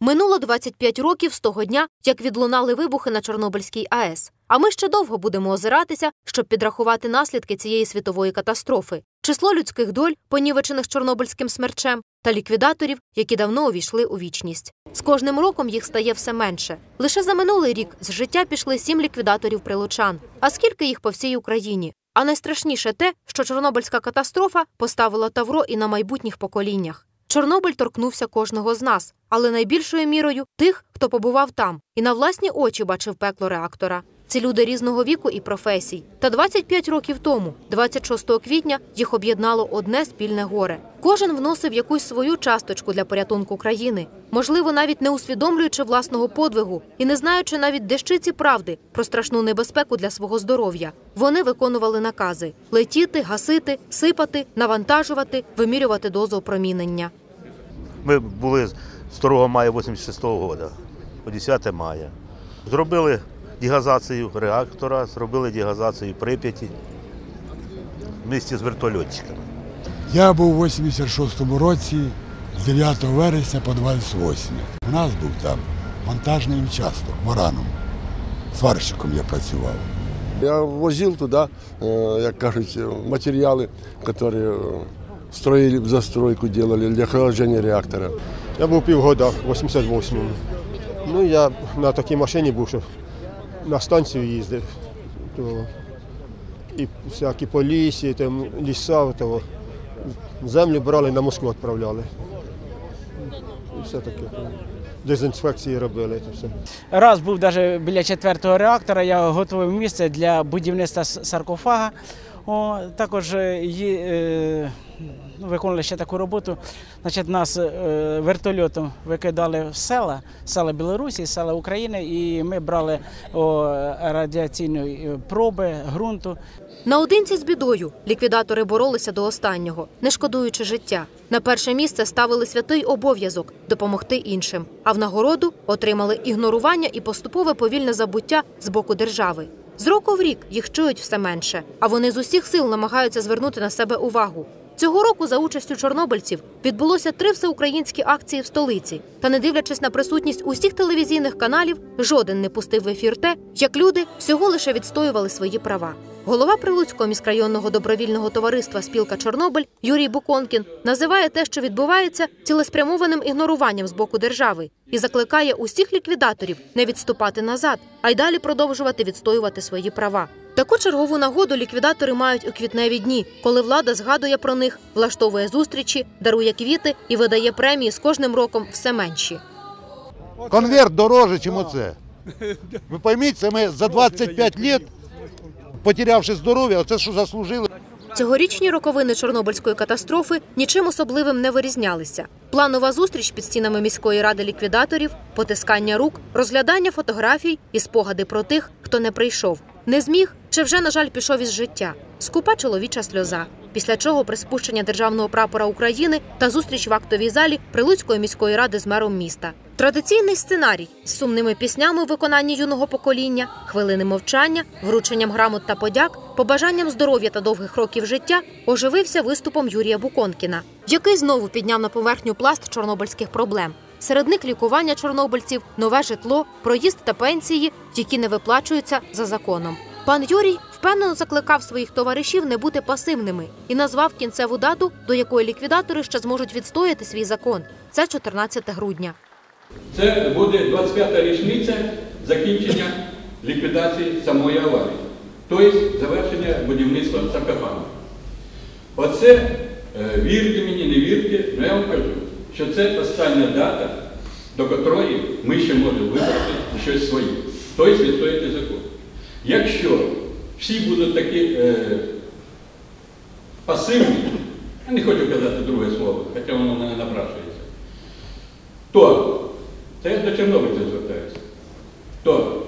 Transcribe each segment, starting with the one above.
Минуло 25 років з того дня, як відлунали вибухи на Чорнобильській АЕС. А ми ще довго будемо озиратися, щоб підрахувати наслідки цієї світової катастрофи, число людських доль, понівечених Чорнобильським смерчем, та ліквідаторів, які давно увійшли у вічність. З кожним роком їх стає все менше. Лише за минулий рік з життя пішли сім ліквідаторів прилучан. А скільки їх по всій Україні? А найстрашніше те, що Чорнобильська катастрофа поставила тавро і на майбутніх поколіннях. Чорнобиль торкнувся кожного з нас, але найбільшою мірою тих, хто побував там і на власні очі бачив пекло реактора. Ці люди різного віку і професій. Та 25 років тому, 26 квітня, їх об'єднало одне спільне горе. Кожен вносив якусь свою часточку для порятунку країни, можливо, навіть не усвідомлюючи власного подвигу і не знаючи навіть дещиці правди про страшну небезпеку для свого здоров'я. Вони виконували накази: летіти, гасити, сипати, навантажувати, вимірювати дозу опромінення. Ми були з 2 мая 86-го року, по 10 мая. Зробили дегазацію реактора, зробили дегазацію Прип'яті в місті з вертольотчиками. Я був у 86-му році з 9 вересня по 28. У нас був там монтажний участок Вараном. Сварщиком я працював. Я возил туда, э, як кажуть, материалы, которые э, строили, застройку делали для охлаждения реактора. Я був півгода 88-му. Ну, я на такій машині був, що на станцію їздив. То, і всякі по лісі, там, ліса, то, землю брали, на Москву відправляли. І все таке. Дезінфекції робили. То все. Раз був навіть біля четвертого реактора, я готував місце для будівництва саркофага. О, також е, є, е, ну, виконували ще таку роботу. Значить, нас е, вертольотом викидали в села, села Білорусі, села України, і ми брали о, радіаційні е, проби ґрунту. Наодинці з бідою ліквідатори боролися до останнього, не шкодуючи життя. На перше місце ставили святий обов'язок допомогти іншим, а в нагороду отримали ігнорування і поступове повільне забуття з боку держави. З року в рік їх чують все менше, а вони з усіх сил намагаються звернути на себе увагу. Цього року за участю чорнобильців відбулося три всеукраїнські акції в столиці. Та не дивлячись на присутність усіх телевізійних каналів, жоден не пустив в ефір те, як люди всього лише відстоювали свої права. Голова Прилуцького міськрайонного добровільного товариства Спілка Чорнобиль Юрій Буконкін називає те, що відбувається, цілеспрямованим ігноруванням з боку держави і закликає усіх ліквідаторів не відступати назад, а й далі продовжувати відстоювати свої права. Таку чергову нагоду ліквідатори мають у квітневі дні, коли влада згадує про них, влаштовує зустрічі, дарує квіти і видає премії з кожним роком все менші. Конверт дороже, ніж оце. Ви пойміть, це ми за 25 років, потерявши здоров'я, оце що заслужили. Цьогорічні роковини Чорнобильської катастрофи нічим особливим не вирізнялися. Планова зустріч під стінами міської ради ліквідаторів, потискання рук, розглядання фотографій і спогади про тих, хто не прийшов, не зміг чи вже, на жаль, пішов із життя. Скупа чоловіча сльоза. Після чого приспущення державного прапора України та зустріч в актовій залі Прилуцької міської ради з мером міста. Традиційний сценарій з сумними піснями у виконанні юного покоління, хвилини мовчання, врученням грамот та подяк, побажанням здоров'я та довгих років життя оживився виступом Юрія Буконкіна, який знову підняв на поверхню пласт чорнобильських проблем. Серед них лікування чорнобильців, нове житло, проїзд та пенсії, які не виплачуються за законом. Пан Юрій впевнено закликав своїх товаришів не бути пасивними і назвав кінцеву дату, до якої ліквідатори ще зможуть відстояти свій закон. Це 14 грудня. Це буде 25-та річниця закінчення ліквідації самої аварії, тобто завершення будівництва саркофагу. Оце, е, вірте мені, не вірте, але я вам кажу, що це остання дата, до котрої ми ще можемо вибрати щось своє, тобто відстояти закон. Якщо всі будуть такі е, пасивні, я не хочу казати друге слово, хоча воно мене напрашується, то це я до чорнобильців звертаюся. То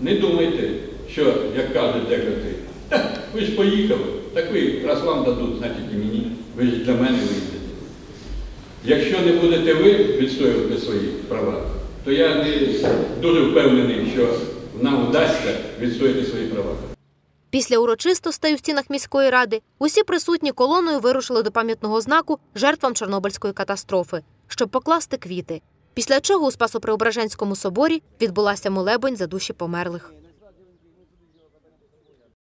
не думайте, що, як кажуть декоти, «Та, ви ж поїхали, так ви раз вам дадуть, значить і мені, ви ж для мене вийдете. Якщо не будете ви відстоювати свої права, то я не дуже впевнений, що нам вдасться відстояти свої права. Після урочистостей у стінах міської ради усі присутні колоною вирушили до пам'ятного знаку жертвам Чорнобильської катастрофи, щоб покласти квіти. Після чого у Спасопреображенському соборі відбулася молебень за душі померлих.